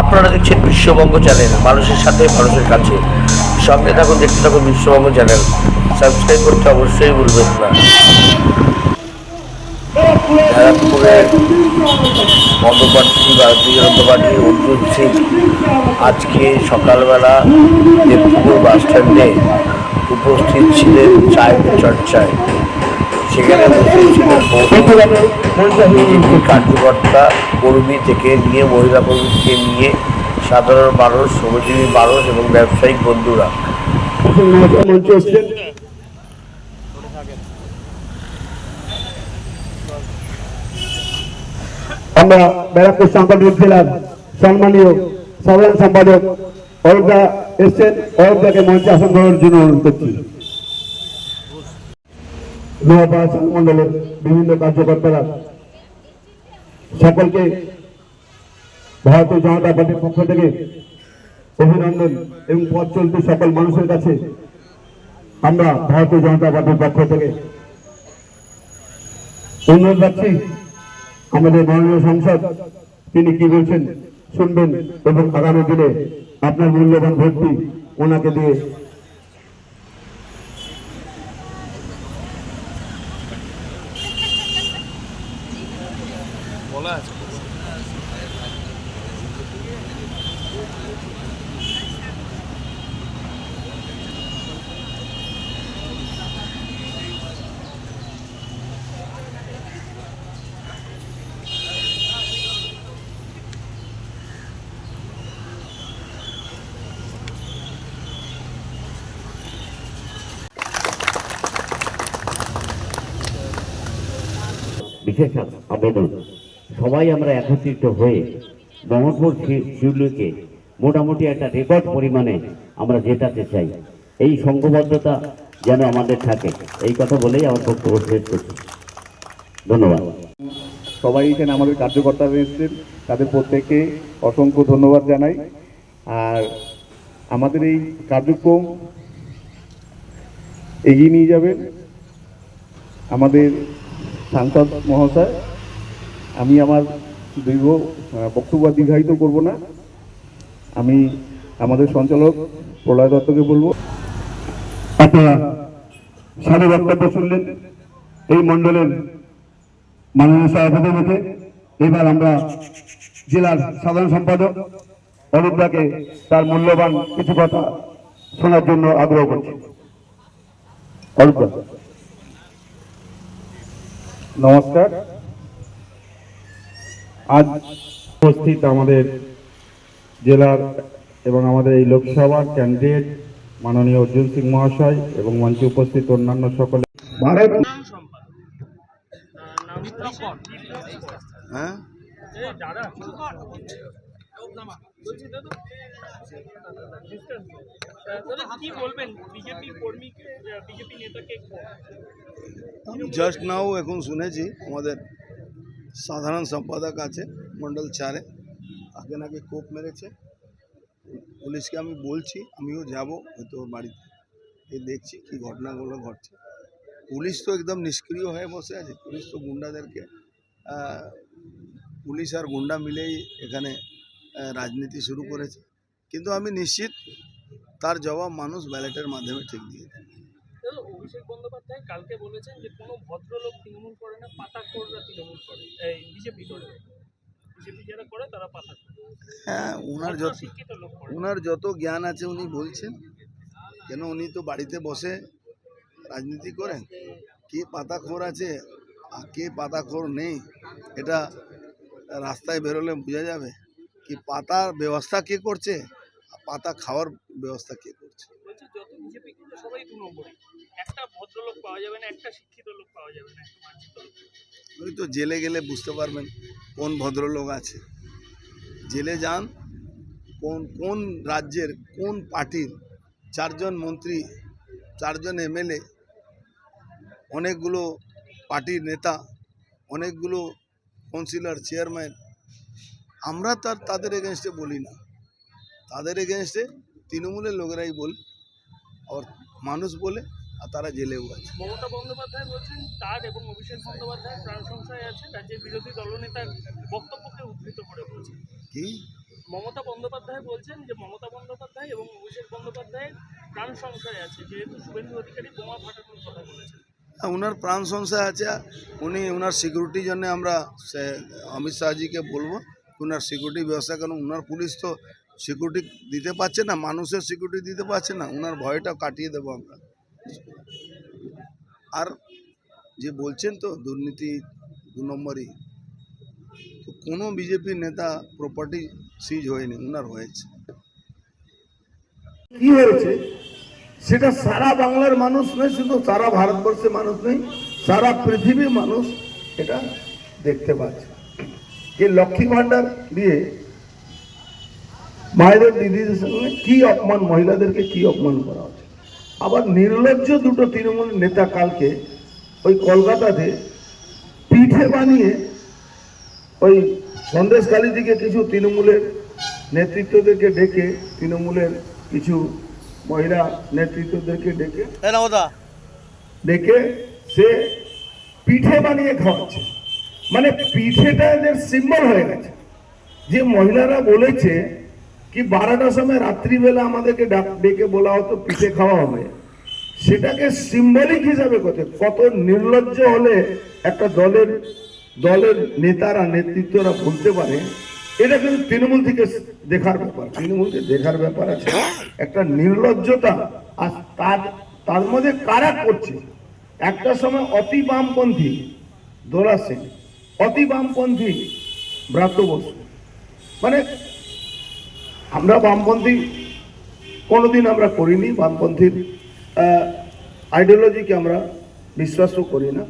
আপনারা দেখছেন বিশ্ববঙ্গ চ্যানেল, মানুষের সাথে, মানুষের কাছে। সঙ্গে থাকুন, দেখতে থাকুন বিশ্ববঙ্গ চ্যানেল। সাবস্ক্রাইব করতে অবশ্যই ভুলবেন না। ব্যারাকপুরের পদপ্রার্থী ভারতীয় জনতা পার্টির অর্জুন সিং। আজকে সকালবেলা দেবপুকুর বাস স্ট্যান্ডে উপস্থিত ছিলেন চায় পে চর্চায়। সেখানে ছিলেন বিজেপি কার্যকর্তা কর্মী থেকে নিয়ে মহিলা কর্মীকে নিয়ে সাধারণ মানুষ, শ্রমজীবী মানুষ এবং ব্যবসায়িক বন্ধুরা। আমরা ব্যারাকপুর সাংগঠনিক জেলার সম্মানীয় সাধারণ সম্পাদক অরূপদা এসছেন। অরূপদাকে মঞ্চে আসন গ্রহণের জন্য অনুরোধ করছি। নোয়াপাড়া সংমণ্ডলের বিভিন্ন কার্যকর্তারা সকলকে ভারতীয় জনতা পার্টির পক্ষ থেকে অভিনন্দন এবং পথ চলতি সকল মানুষের কাছে আমরা ভারতীয় জনতা পার্টির পক্ষ থেকে অনুরোধ রাখছি, আমাদের মাননীয় সংসদ, তিনি কি বলছেন শুনবেন এবং আগামী দিনে আপনার মূল্যবান ভোটটি ওনাকে দিয়ে বিশেষ আবেদন। সবাই আমরা একত্রিত হয়ে মোহাম্মদপুর শিউলিকে মোটামুটি একটা রেকর্ড পরিমাণে আমরা জেতাতে চাই। এই সংঘবদ্ধতা যেন আমাদের থাকে। এই কথা বলেই আমার বক্তব্য শেষ করছি। ধন্যবাদ। সবাই এখানে আমাদের কার্যকর্তারা এসেছেন। তাদের প্রত্যেককে অসংখ্য ধন্যবাদ জানাই। আর আমাদের এই কার্যক্রম এগিয়ে নিয়ে যাবেন। আমাদের সাংসদ মহাশয়, আমি আমার দীর্ঘ বক্তব্য দীর্ঘায়িত করব না। আমি আমাদের সঞ্চালক প্রলয় দত্তকে বলব। আপনারা সাধু বক্তব্য শুনলেন, এই মণ্ডলের মাননীয় সভাপতির মুখে এবার আমরা জেলার সাধারণ সম্পাদক অরূপদাকে তার মূল্যবান কিছু কথা শোনার জন্য আগ্রহ করছি। অরূপদা নমস্কার। আজ উপস্থিত আমাদের জেলার এবং আমাদের এই লোকসভার ক্যান্ডিডেট মাননীয় অর্জুন সিং মহাশয় এবং মঞ্চে উপস্থিত অন্যান্য সকলে। ভারত হ্যাঁ? দাদা। আমি জাস্ট নাও এখন শুনেছি আমাদের সাধারণ সম্পাদক আছে মন্ডল চারে। তাকে নাকি কোপ মেরেছে। পুলিশকে আমি বলছি, আমিও যাব হয়তো ওর বাড়িতে। এই দেখছি কি ঘটনাগুলো ঘটছে। পুলিশ তো একদম নিষ্ক্রিয় হয়ে বসে আছে। পুলিশ তো গুন্ডাদেরকে পুলিশ আর গুন্ডা মিলেই এখানে রাজনীতি শুরু করেছে। কিন্তু আমি নিশ্চিত তার জবাব মানুষ ব্যালেটের মাধ্যমে ঠিক দিয়ে দেবে। অভিষেক বন্দ্যোপাধ্যায় কালকে বলেছেন যে কোনো ভদ্রলোক তৃণমূল করে না পাতাখোররা তৃণমূল করে। এই বিজেপি করে। বিজেপি যারা করে তারা পাতা হ্যাঁ ওনার যত ওনার যত জ্ঞান আছে উনি বলছেন। কেন উনি তো বাড়িতে বসে রাজনীতি করেন? কে পাতাখোর আছে আর কে পাতাখোর নেই? এটা রাস্তায় বেরোলে বোঝা যাবে। কি পাতার ব্যবস্থা কে করছে? পাতা খাওয়ার ব্যবস্থা কে করছে? ওই তো জেলে গেলে বুঝতে পারবেন কোন ভদ্রলোক আছে। জেলে যান কোন কোন রাজ্যের কোন পার্টির চারজন মন্ত্রী চারজন এমএলএ অনেকগুলো পার্টির নেতা অনেকগুলো কাউন্সিলর চেয়ারম্যান আমরা তার তাদের এগেনস্টে বলি না। তাদের এগেনস্টে তৃণমূলের লোকেরাই বলে আর মানুষ বলে আর তারা জেলেও আছে। মমতা বন্দ্যোপাধ্যায় বলছেন তার এবং অভিষেক বন্দ্যোপাধ্যায় প্রাণ সংশয় আছে রাজ্যের বিরোধী দলনেতার বক্তব্যকে উদ্ধৃত করে বলছেন। কি? মমতা বন্দ্যোপাধ্যায় বলছেন যে মমতা বন্দ্যোপাধ্যায় এবং অভিষেক বন্দ্যোপাধ্যায়ের প্রাণ সংশয় আছে যেহেতু শুভেন্দু অধিকারী বোমা ফাটানোর কথা বলেছেন। ওনার প্রাণ সংশয় আছে উনি ওনার সিকিউরিটির জন্য আমরা অমিত শাহজিকে বলব ওনার সিকিউরিটি ব্যবস্থা, কারণ ওনার পুলিশ তো সিকিউরিটি দিতে পারছে না, মানুষের সিকিউরিটি দিতে পারছে না ওনার ভয়টা কাটিয়ে দেবো আমরা। আর যে বলছেন তো, দুর্নীতি দু নম্বরই, তো কোনো বিজেপি নেতা প্রপার্টি সিজ হয়নি ওনার হয়েছে। কি হয়েছে? সেটা সারা বাংলার মানুষ নয়, শুধু সারা ভারতবর্ষের মানুষ নেই সারা পৃথিবীর মানুষ এটা দেখতে পাচ্ছে। যে লক্ষ্মী ভান্ডার দিয়ে মায়েদের দিদিদের সঙ্গে কি অপমান মহিলাদেরকে কি অপমান করা হচ্ছে? আবার নির্লজ্জ দুটো তৃণমূল নেতা কালকে ওই কলকাতাতে পিঠে বানিয়ে ওই সন্দেশকালী দিকে কিছু তৃণমূলের নেতৃত্বদেরকে ডেকে তৃণমূলের কিছু মহিলা নেতৃত্বদেরকে ডেকে ডেকে সে পিঠে বানিয়ে খাওয়াচ্ছে। মানে পিঠেটা এদের সিম্বল হয়ে গেছে। যে মহিলারা বলেছে কি বারোটার সময় রাত্রিবেলা আমাদেরকে ডাক- ডেকে বলা হতো, পিঠে খাওয়া হবে। সেটাকে সিম্বলিক হিসাবে করছে কত নির্লজ্জ হলে একটা দলের দলের নেতারা, নেতৃত্বরা বলতে পারে। এটা কিন্তু তৃণমূল থেকে দেখার ব্যাপার। তৃণমূলকে দেখার ব্যাপার আছে। একটা নির্লজ্জতা। আর তার তার মধ্যে কারা করছে? একটা সময় অতি বামপন্থী দোলা সেন। অতি বামপন্থী ব্রাত্য বসু মানে আমরা বামপন্থী কোনোদিন আমরা করিনি, বামপন্থীর আইডিওলজিকে আমরা বিশ্বাসও করি না।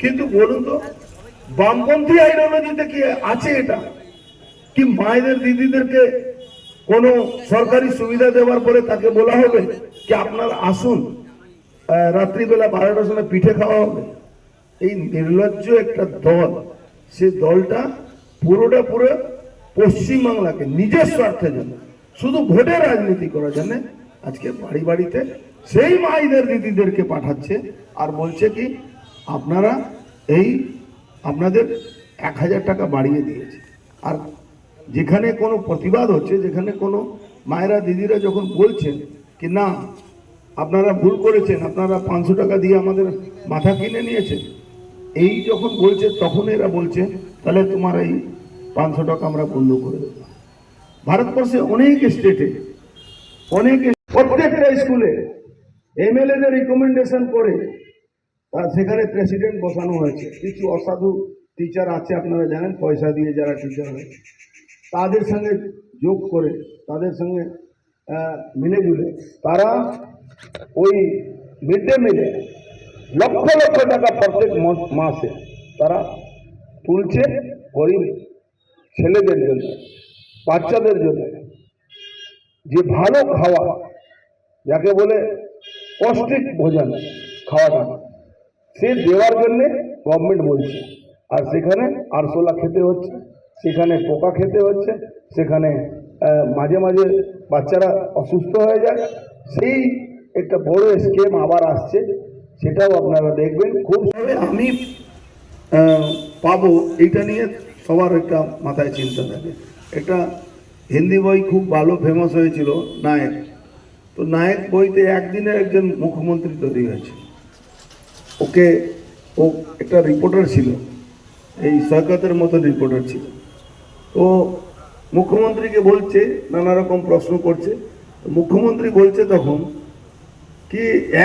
কিন্তু বলুন তো, বামপন্থী আইডিওলজিতে কি আছে এটা? কি মায়েদের, দিদিদেরকে কোনো সরকারি সুবিধা দেওয়ার পরে তাকে বলা হবে কি আপনার আসুন রাত্রিবেলা বারোটার সময় পিঠে খাওয়া হবে এই নির্লজ্জ একটা দল, সে দলটা পুরোটা পুরো পশ্চিমবাংলাকে নিজের স্বার্থের জন্য। শুধু ভোটে রাজনীতি করার জন্য, আজকে বাড়ি বাড়িতে সেই মাইদের দিদিদেরকে পাঠাচ্ছে আর বলছে কি, আপনারা এই আপনাদের এক হাজার টাকা বাড়িয়ে দিয়েছে। আর যেখানে কোনো প্রতিবাদ হচ্ছে, যেখানে কোনো মায়েরা দিদিরা যখন বলছেন কি, না, আপনারা ভুল করেছেন, আপনারা পাঁচশো টাকা দিয়ে আমাদের মাথা কিনে নিয়েছেন। এই যখন বলছে তখন এরা বলছে, তাহলে তোমার এই পাঁচশো টাকা আমরা বন্ধ করে দেবো। ভারতবর্ষে অনেক স্টেটে অনেক প্রত্যেকটা স্কুলে এমএলএদের রিকমেন্ডেশন করে সেখানে প্রেসিডেন্ট বসানো হয়েছে। কিছু অসাধু টিচার আছে, আপনারা জানেন, পয়সা দিয়ে যারা টিচার হয়, তাদের সঙ্গে যোগ করে, তাদের সঙ্গে মিলে জুলে তারা ওই মিড ডে মিলে লক্ষ লক্ষ টাকা প্রত্যেক মাসে তারা তুলছে গরিব ছেলেদের জন্য, বাচ্চাদের জন্য। যে ভালো খাওয়া, যাকে বলে পৌষ্টিক ভোজন খাওয়া খাওয়াটা, সে দেওয়ার জন্য গভর্নমেন্ট বলছে। আর সেখানে আরশোলা খেতে হচ্ছে, সেখানে পোকা খেতে হচ্ছে, সেখানে মাঝে মাঝে বাচ্চারা অসুস্থ হয়ে যায়। সেই একটা বড় স্কেম আবার আসছে। সেটাও আপনারা দেখবেন। খুব আমি পাবো, এইটা নিয়ে সবার একটা মাথায় চিন্তা থাকে। একটা হিন্দি বই খুব ভালো ফেমাস হয়েছিল, নায়ক। তো নায়ক বইতে একদিনে একজন মুখ্যমন্ত্রী তৈরি হয়েছে। ওকে, ও একটা রিপোর্টার ছিল। এই সৈকতের মতন রিপোর্টার ছিল। তো মুখ্যমন্ত্রীকে বলছে, নানা রকম প্রশ্ন করছে। মুখ্যমন্ত্রী বলছে তখন কি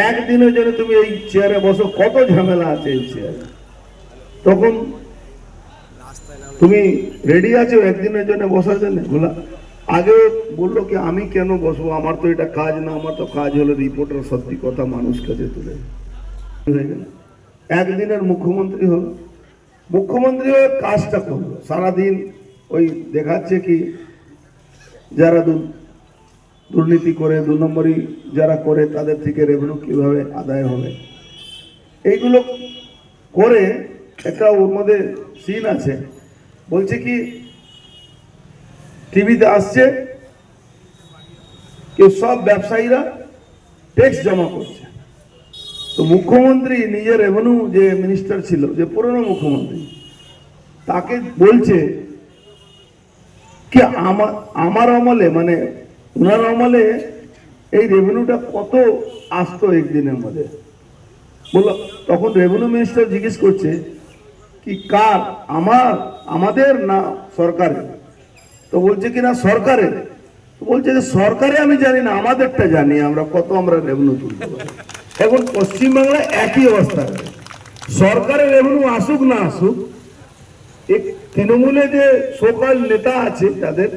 একদিনের জন্য তুমি এই চেয়ারে বসো? কত ঝামেলা আছে এই চেয়ারে তখন তুমি রেডি আছো একদিনের জন্য বসার জন্য? বলা, আগে বলল কি, আমি কেন বসবো? আমার তো এটা কাজ না, আমার তো কাজ হলো রিপোর্টার সত্যি কথা মানুষ কাছে তুলে। একদিনের মুখ্যমন্ত্রী হল মুখ্যমন্ত্রী হয়ে কাজটা করল। সারাদিন ওই দেখাচ্ছে কি, যারা দুর্নীতি করে, দু নম্বরই যারা করে, তাদের থেকে রেভিনিউ কীভাবে আদায় হবে? এইগুলো করে একটা ওর মধ্যে সিন আছে। বলছে কি টিভিতে আসছে, কেউ সব ব্যবসায়ীরা ট্যাক্স জমা করছে। তো মুখ্যমন্ত্রী নিজের রেভিনিউ যে মিনিস্টার ছিল, যে পুরনো মুখ্যমন্ত্রী, তাকে বলছে কি আমার আমার আমলে মানে ওনার আমলে এই রেভিনিউটা কত আসতো একদিনের মধ্যে? বলল, তখন রেভিনিউ মিনিস্টার জিজ্ঞেস করছে, কি কার? আমার, আমাদের না সরকারের? তো বলছে কি না, সরকারের। বলছে যে, সরকারে আমি জানি না, আমাদেরটা জানি, আমরা কত আমরা রেভিনিউ তুলতে পারি? এখন পশ্চিমবাংলায় একই অবস্থা। সরকারের রেভিনিউ আসুক না আসুক তৃণমূলে যে সকল নেতা আছে তাদের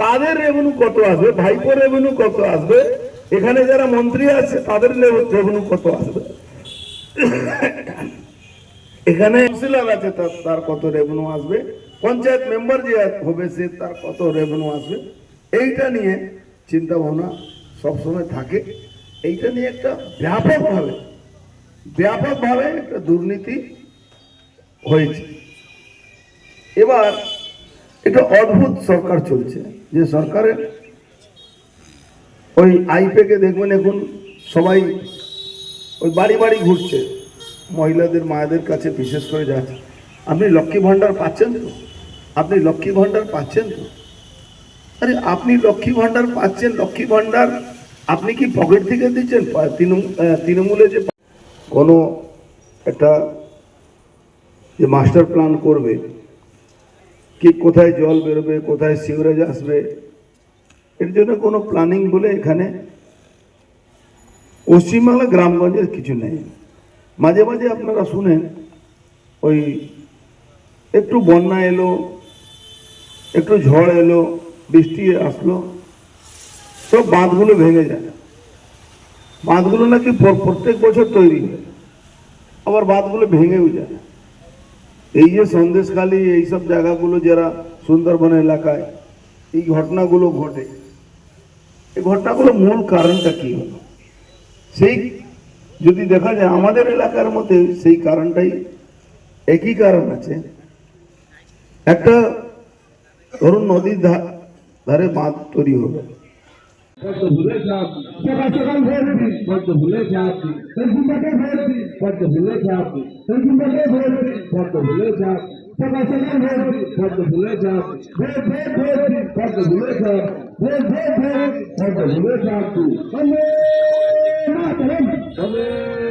তাদের রেভিনিউ কত আসবে? ভাইপোর রেভিনিউ কত আসবে? এখানে যারা মন্ত্রী আছে, তাদের রেভিনিউ কত আসবে? এখানে আছে, তার কত রেভিনিউ আসবে? পঞ্চায়েত মেম্বার যে হবে, সে তার কত রেভিনিউ আসবে? এইটা নিয়ে চিন্তা ভাবনা সবসময় থাকে। এইটা নিয়ে একটা ব্যাপকভাবে ব্যাপকভাবে একটা দুর্নীতি হয়েছে। এবার এটা অদ্ভুত সরকার চলছে। যে সরকারের ওই আইপেকে দেখবেন এখন সবাই ওই বাড়ি বাড়ি ঘুরছে। মহিলাদের, মায়েদের কাছে বিশেষ করে যাচ্ছে আপনি লক্ষ্মী ভাণ্ডার পাচ্ছেন তো? আপনি লক্ষ্মী ভাণ্ডার পাচ্ছেন তো? আরে আপনি লক্ষ্মী ভাণ্ডার পাচ্ছেন, লক্ষ্মী ভাণ্ডার আপনি কি পকেট থেকে দিচ্ছেন? তৃণমূলে যে কোনো একটা যে মাস্টার প্ল্যান করবে কি কোথায় জল বেরোবে, কোথায় সিউরেজ আসবে? এর জন্য কোনো প্ল্যানিং বলে এখানে পশ্চিমবাংলা গ্রামগঞ্জের কিছু নেই। মাঝে মাঝে আপনারা শুনেন, ওই একটু বন্যা এলো, একটু ঝড় এলো, বৃষ্টি আসলো, সব বাঁধগুলো ভেঙে যায়। বাঁধগুলো নাকি প্রত্যেক বছর তৈরি হয়, আবার বাঁধগুলো ভেঙেও যায়। এই যে সন্দেশখালী এইসব জায়গাগুলো যারা সুন্দরবন এলাকায় এই ঘটনাগুলো ঘটে। এই ঘটনাগুলো মূল কারণটা কি হলো? সেই যদি দেখা যায় আমাদের এলাকার মধ্যে সেই কারণটাই একই কারণ আছে। একটা ধরুন নদীর ধা- ধারে বাঁধ তৈরি হবে ভুলে সকাল ভোর দিন পদ্ম ভুলে যাব সেলফিনটাকে ভোর দিন পদ্ম ভুলে যাব সেলফিনটাকে ভোর দিন পদ্ম ভুলে যাব সকাল সকাল ভোর দিন পদ্ম ভুলে যাব ভোর ভোর ভোর দিন পদ্ম ভুলে যাব ভোর ভোর ভোর দিন পদ্ম ভুলে যাব বন্দে মাতরম বন্দে